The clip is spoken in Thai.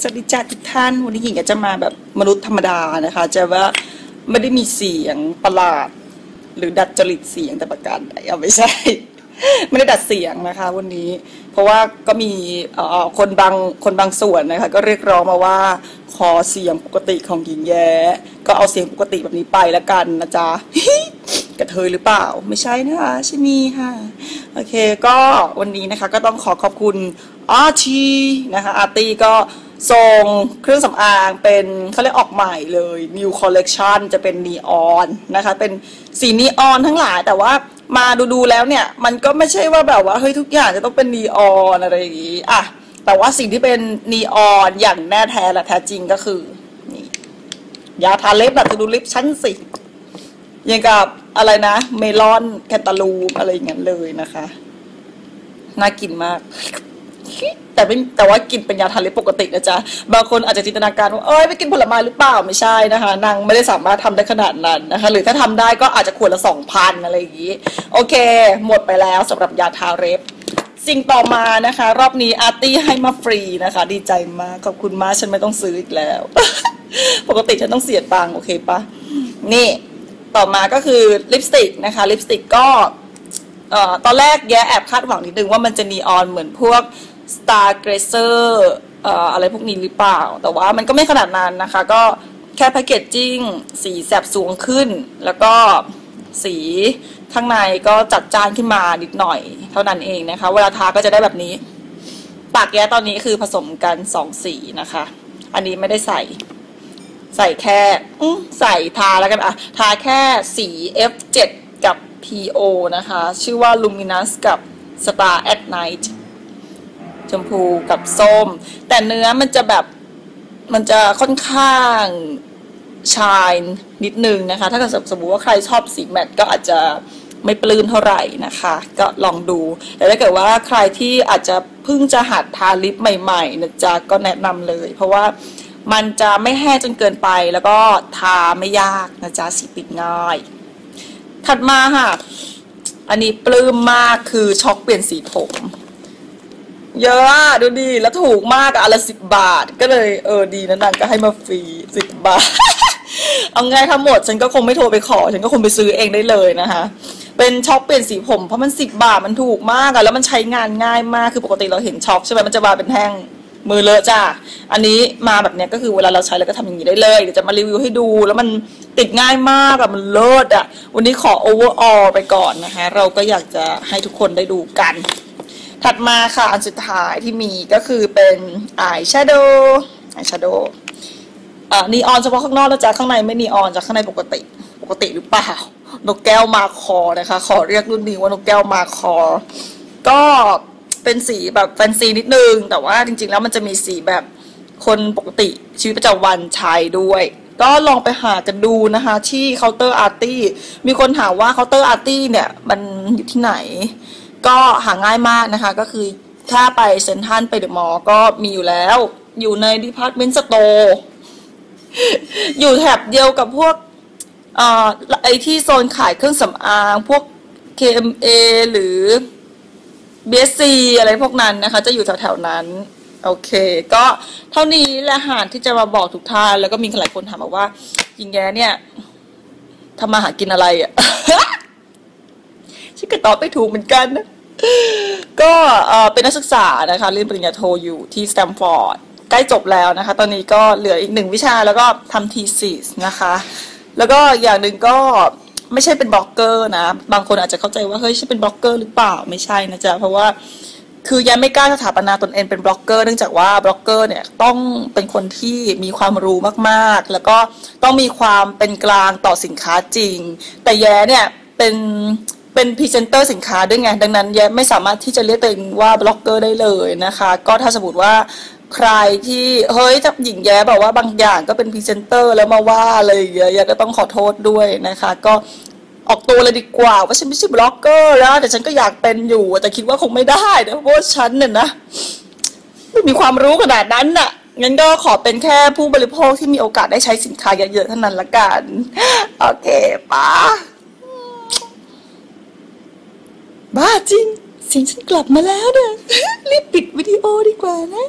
สวัสดีจ้าทุกท่านวันนี้หญิงก็จะมาแบบมนุษย์ธรรมดานะคะ จะว่าไม่ได้มีเสียงประหลาด หรือดัดจริตเสียงแต่ประการใดเอาไม่ใช่ ไม่ได้ดัดเสียงนะคะ วันนี้ เพราะว่าก็มีคนบางคนบางส่วนนะคะ ก็เรียกร้องมาว่าขอเสียงปกติของหญิงแย้ก็เอาเสียงปกติแบบนี้ไปแล้วกันนะจ๊ะกระเทยหรือเปล่า ไม่ใช่นะคะใช่มีค่ะ โอเคก็วันนี้นะคะ ก็ต้องขอขอบคุณอาร์ทีนะคะอาร์ตีก็ ส่งเครื่องสำอางเป็นเขาเรียกออกใหม่เลย New Collection จะเป็นนีออนนะคะ เป็นสีนีออนทั้งหลาย แต่ว่ามาดูๆแล้วเนี่ย มันก็ไม่ใช่ว่าแบบว่าเฮ้ยทุกอย่างจะต้องเป็นนีออนอะไรอย่างงี้อะแต่ว่าสิ่งที่เป็นนีออนอย่างแน่แท้และแท้จริงก็คือนี่ยาทาเล็บแบบจะดูลิปชั้นสิยังกับอะไรนะ เมลอนแคนตาลูปอะไรอย่างเงี้ยเลยนะคะ น่ากินมาก แต่เป็นแต่ว่ากินเป็นยาทาเล็บปกตินะจ๊ะ บางคนอาจจะจินตนาการว่าเอ้ยไปกินผลไม้หรือเปล่าไม่ใช่นะคะนางไม่ได้สามารถทำได้ขนาดนั้นนะคะ หรือถ้าทำได้ก็อาจจะขวดละสองพันอะไรอย่างนี้ โอเค หมดไปแล้วสำหรับยาทาเล็บสิ่งต่อมานะคะ รอบนี้อาร์ตี้ให้มาฟรีนะคะ ดีใจมากขอบคุณมากฉันไม่ต้องซื้ออีกแล้ว ปกติฉันต้องเสียตังค์โอเคปะนี่ต่อมาก็คือลิปสติกนะคะลิปสติกก็ตอนแรกแย้แอบคาดหวังนิดนึงว่ามันจะนีออนเหมือนพวก Star Grazer เอ่ออะไรพวกนี้หรือเปล่า แต่ว่ามันก็ไม่ขนาดนั้นนะคะ ก็แค่แพคเกจจิ้งสีแสบสวงขึ้น แล้วก็สีข้างในก็จัดจ้านขึ้นมานิดหน่อย เท่านั้นเองนะคะ เวลาทาก็จะได้แบบนี้ ปากแย้ตอนนี้คือผสมกันสองสีนะคะ อันนี้ไม่ได้ใส่ ใส่แค่ใส่ทาแล้วกันอะทาแค่สี F7 กับ PO นะคะ ชื่อว่า Luminous กับ Star at Night ชมพูกับส้ม แต่เนื้อมันจะแบบมันจะค่อนข้างชายนิดนึงนะคะ ถ้าเกิดสมมติว่าใครชอบสีแมตต์ก็อาจจะไม่ปลื้มเท่าไหร่นะคะ ก็ลองดู แต่ถ้าเกิดว่าใครที่อาจจะเพิ่งจะหัดทาลิปใหม่ๆนะจ๊ะก็แนะนำเลย เพราะว่ามันจะไม่แห้งจนเกินไปแล้วก็ทาไม่ยากนะจ๊ะสีปิดง่าย ถัดมาค่ะ อันนี้ปลื้มมากคือช็อกเปลี่ยนสีผม เยอะอะดูดีแล้วถูกมากอะอนละสิบบาท ก็เลยเออดีนะนางก็ให้มาฟรีสิบบาท เอาไงทั้งหมด ฉันก็คงไม่โทรไปขอ ฉันก็คงไปซื้อเองได้เลยนะคะเป็นช็อกเปลี่ยนสีผมเพราะมันสิบบาทมันถูกมากอะแล้วมันใช้งานง่ายมากคือปกติเราเห็นช็อกใช่ไหมมันจะมาเป็นแท่งมือเลอะจ้าอันนี้มาแบบเนี้ยก็คือเวลาเราใช้แล้วก็ทำอย่างนี้ได้เลยเดี๋ยวจะมารีวิวให้ดู แล้วมันติดง่ายมากอะมันเลิศอะวันนี้ขอโอเวอร์ออลไปก่อนนะคะเราก็อยากจะให้ทุกคนได้ดูกัน ถัดมาค่ะ อันสุดท้ายที่มีก็คือเป็นอายแชโดว์อายแชโดว์นีออนเฉพาะข้างนอกนะจ๊ะข้างในไม่นีออนจากข้างในปกติปกติหรือเปล่านกแก้วมาคอนะคะ ขอเรียกรุ่นนี้ว่านกแก้วมาคอ ก็เป็นสีแบบแฟนซีนิดนึง แต่ว่าจริงๆแล้วมันจะมีสีแบบคนปกติชีวิตประจำวันใช้ด้วย ก็ลองไปหากันดูนะคะ ที่เคาน์เตอร์อาร์ตี้มีคนถามว่าเคาน์เตอร์อาร์ตี้เนี่ย มันอยู่ที่ไหน ก็หาง่ายมากนะคะ ก็คือถ้าไปเซ็นทรัลไปเดอะมอลล์ก็มีอยู่แล้ว อยู่ในดีพาร์ตเมนต์สโตร์อยู่แถบเดียวกับพวกเออไอที่โซนขายเครื่องสำอาง พวก KMA หรือ BSC อะไรพวกนั้นนะคะ จะอยู่แถวๆนั้น โอเค ก็เท่านี้แหละหารที่จะมาบอกทุกท่าน แล้วก็มีหลายคนถามมาว่ายิงแกเนี่ยทำมาหากินอะไรอะ่ะ ฉันก็ตอบไม่ถูกเหมือนกันนะก็เอ่อเป็นนักศึกษานะคะเรียนปริญญาโทอยู่ที่สแตมฟอร์ดใกล้จบแล้วนะคะ ตอนนี้ก็เหลืออีกหนึ่งวิชาแล้วก็ทำทีซีสนะคะ แล้วก็อย่างหนึ่งก็ไม่ใช่เป็นบล็อกเกอร์นะ บางคนอาจจะเข้าใจว่าเฮ้ยฉันเป็นบล็อกเกอร์หรือเปล่าไม่ใช่นะจ๊ะเพราะว่าคือยังไม่กล้าสถาปนาตนเองเป็นบล็อกเกอร์เนื่องจากว่าบล็อกเกอร์เนี่ยต้องเป็นคนที่มีความรู้มากๆ แล้วก็ต้องมีความเป็นกลางต่อสินค้าจริง แต่แย้เนี่ยเป็น เป็นพรีเซนเตอร์สินค้าด้วยไง ดังนั้นแยไม่สามารถที่จะเรียกตัวเองว่าบล็อกเกอร์ได้เลยนะคะ ก็ถ้าสมมติว่าใครที่เฮ้ยถ้าหญิงแย้บอกว่าบางอย่างก็เป็นพรีเซนเตอร์แล้วมาว่าอะไรอย่างเงี้ยแย้ก็ต้องขอโทษด้วยนะคะ ก็ออกตัวเลยดีกว่าว่าฉันไม่ใช่บล็อกเกอร์แล้วแต่ฉันก็อยากเป็นอยู่ แต่คิดว่าคงไม่ได้นะเพราะฉันเนี่ยนะไม่มีความรู้ขนาดนั้นน่ะงั้นก็ขอเป็นแค่ผู้บริโภคที่มีโอกาสได้ใช้สินค้าเยอะๆเท่านั้นละกัน โอเคป้า บ้าจริง เสียงฉันกลับมาแล้วเนี่ยรีบปิดวิดีโอดีกว่านะ